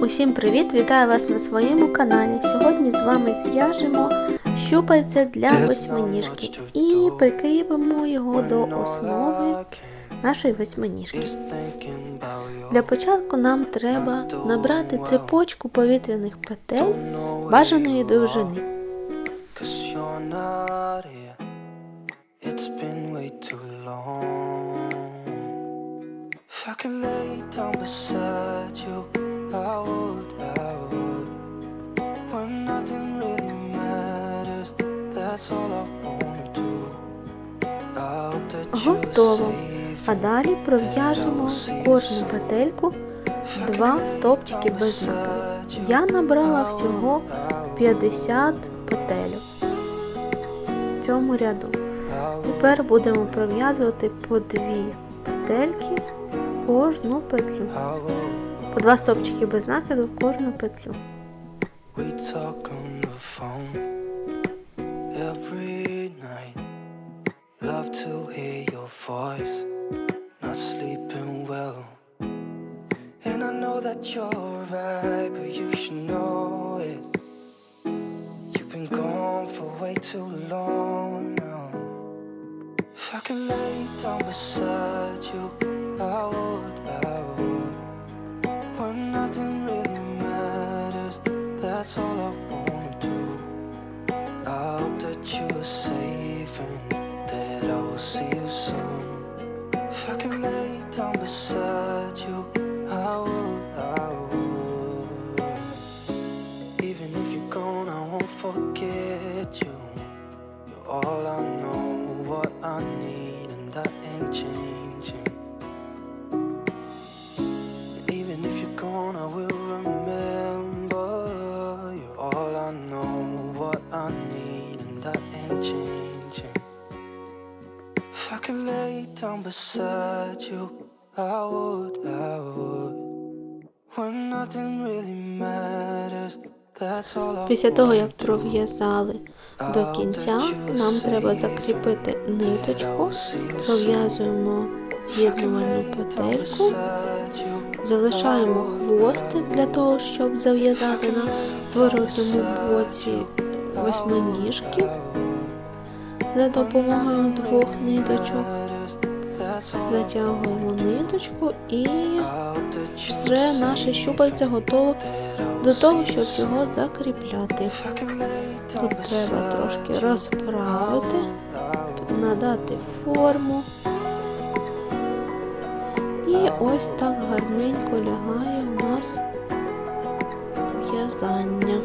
Усім привіт! Вітаю вас на своєму каналі. Сьогодні з вами зв'яжемо щупальце для восьминіжки і прикріпимо його до основи нашої восьминіжки. Для початку нам треба набрати цепочку повітряних петель бажаної довжини. I could lay down beside you, I would, I would. When nothing really matters, that's all I wanna do. I hope that you're Готово. А далі пров'яжемо кожну петельку два стовпчики без накиду. Я набрала всього 50 петель в цьому ряду. Тепер будемо пров'язувати по дві петельки кожну петлю. По два стовпчики без накиду в кожну петлю. Too long now. If I could lay down beside you, I would, I would. That's all I wanna do. I hope that you're safe and that I will see you soon. If I can lay down beside you, I would, I would. Even if you're gone, I won't forget you. You're all I know, that ain't changing. If I could lay down beside you, I would, I would. When nothing really matters, Після того, як пров'язали до кінця, нам треба закріпити ниточку, пров'язуємо з'єднувальну петельку, залишаємо хвостик для того, щоб зав'язати на зворотньому боці восьминіжки за допомогою двох ниточок. Затягуємо ниточку і все наше щупальце готово до того, щоб його закріпляти. Тут треба трошки розправити, надати форму. І ось так гарненько лягає у нас в'язання.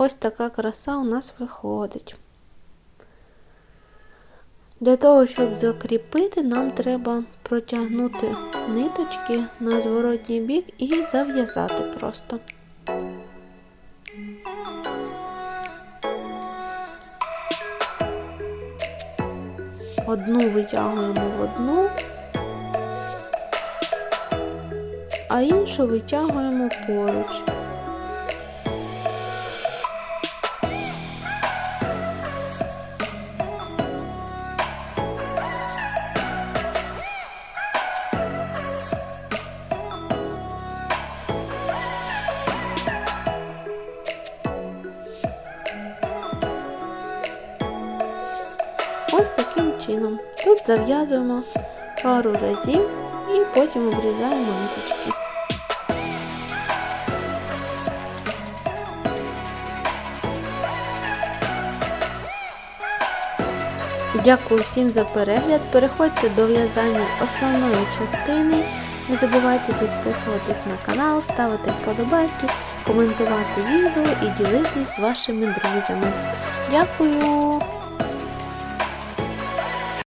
Ось така краса у нас виходить. Для того, щоб закріпити, нам треба протягнути ниточки на зворотній бік і зав'язати просто. Одну витягуємо в одну, а іншу витягуємо поруч. Ось таким чином. Тут зав'язуємо пару разів і потім обрізаємо ниточки. Дякую всім за перегляд. Переходьте до в'язання основної частини. Не забувайте підписуватись на канал, ставити вподобайки, коментувати відео і ділитись з вашими друзями. Дякую!